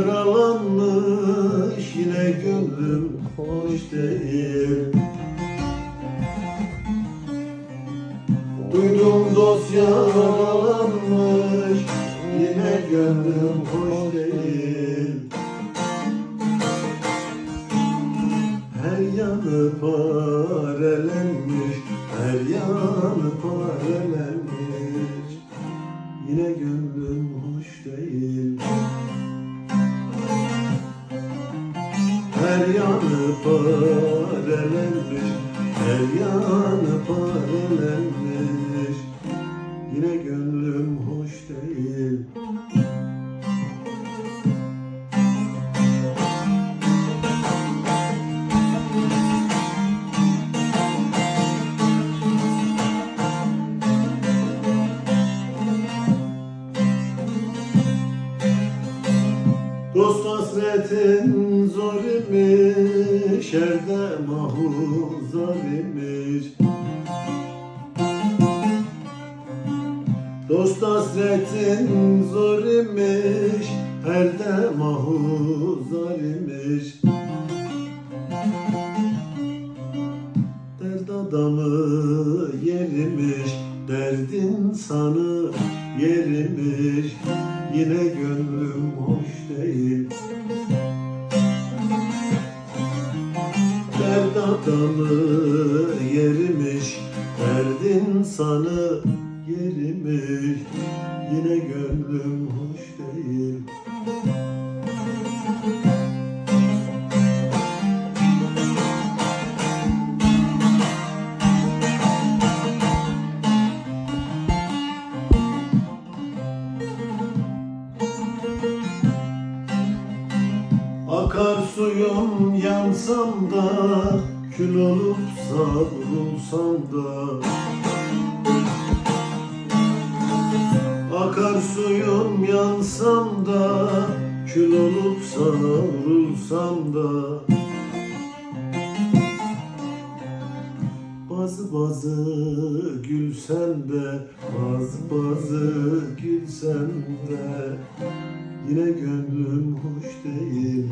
yaralanmış yine gönlüm hoş değil. Duydum dost yaralanmış yine gönlüm hoş değil. Her yanı parelenmiş her yanı parelenmiş Her yanı parelenmiş Her yanı parelenmiş Dost hasretin zor imiş, erde mahuzar imiş. Dost hasretin zor imiş, erde mahuzar imiş. Dert adamı yerimiş, derdin sanı yerimiş. Yine gönlüm hoş değil. Dert adamı yerimiş, derdin sanı yerimiş. Yine gönlüm hoş Akar suyum yansam da Kül olup savrulsam da. Akar suyum yansam da Kül olup savrulsam da. Bazı bazı gülsen de Bazı bazı gülsen de Yine gönlüm hoş değil